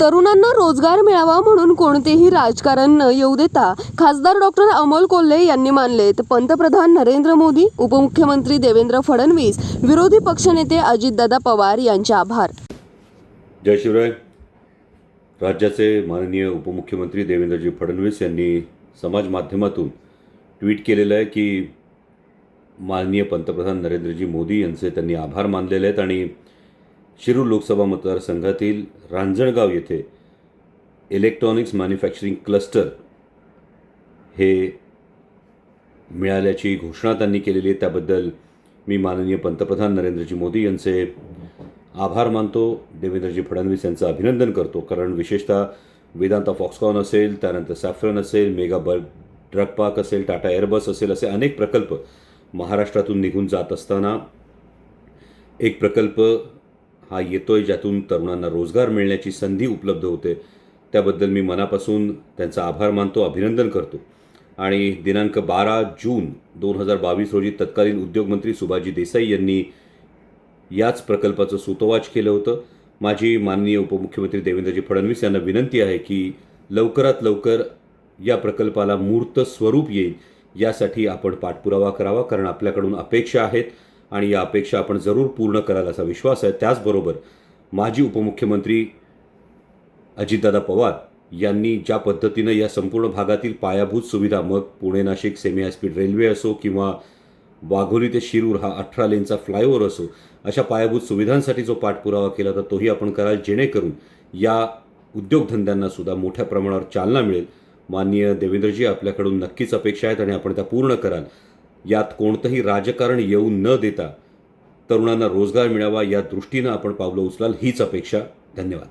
तरुणांना रोजगार मिळावा म्हणून कोणतेही राजकारण न येऊ देता खासदार डॉक्टर अमोल कोल्हे यांनी मानलेत. पंतप्रधान नरेंद्र मोदी उपमुख्यमंत्री देवेंद्र फडणवीस विरोधी पक्षनेते अजितदादा पवार यांचे आभार. जय शिवराय. राज्याचे माननीय उपमुख्यमंत्री देवेंद्रजी फडणवीस यांनी समाज माध्यमातून ट्विट केलेलं आहे की माननीय पंतप्रधान नरेंद्रजी मोदी यांचे त्यांनी आभार मानलेले आहेत आणि शिरूर लोकसभा मतदारसंघातील रांजणगाव येथे इलेक्ट्रॉनिक्स मॅन्युफॅक्चरिंग क्लस्टर हे मिळाल्याची घोषणा त्यांनी केलेली आहे. त्याबद्दल मी माननीय पंतप्रधान नरेंद्रजी मोदी यांचे आभार मानतो. देवेंद्रजी फडणवीस यांचं अभिनंदन करतो. कारण विशेषतः वेदांता फॉक्सकॉन असेल त्यानंतर सॅफ्रन असेल मेगा बल्ब ड्रग पार्क असेल टाटा एअरबस असेल असे अनेक प्रकल्प महाराष्ट्रातून निघून जात असताना एक प्रकल्प हा येतोय ज्यातून तरुणांना रोजगार मिळण्याची संधी उपलब्ध होते. त्याबद्दल मी मनापासून त्यांचा आभार मानतो अभिनंदन करतो. आणि दिनांक बारा जून दोन हजार बावीस रोजी तत्कालीन उद्योगमंत्री सुभाजी देसाई यांनी याच प्रकल्पाचं सुतोवाच केलं होतं. माझी माननीय उपमुख्यमंत्री देवेंद्रजी फडणवीस यांना विनंती आहे की लवकरात लवकर या प्रकल्पाला मूर्त स्वरूप येईल. यासाठी आपण पाठपुरावा करावा कारण आपल्याकडून अपेक्षा आहेत. आणि या अपेक्षा आपण जरूर पूर्ण कराल असा विश्वास आहे. त्याचबरोबर माजी उपमुख्यमंत्री अजितदादा पवार यांनी ज्या पद्धतीनं या संपूर्ण भागातील पायाभूत सुविधा मग Pune Nashik semi high speed railway असो किंवा वाघोली ते शिरूर हा अठरा लेनचा फ्लायओव्हर असो अशा पायाभूत सुविधांसाठी जो पाठपुरावा केला तर तोही आपण कराल. जेणेकरून या उद्योगधंद्यांना सुद्धा मोठ्या प्रमाणावर चालना मिळेल. माननीय देवेंद्रजी आपल्याकडून नक्कीच अपेक्षा आहेत आणि आपण त्या पूर्ण कराल. यात कोणतंही राजकारण येऊ न देता तरुणांना रोजगार मिळावा या दृष्टीनं आपण पावलं उचलाल हीच अपेक्षा. धन्यवाद.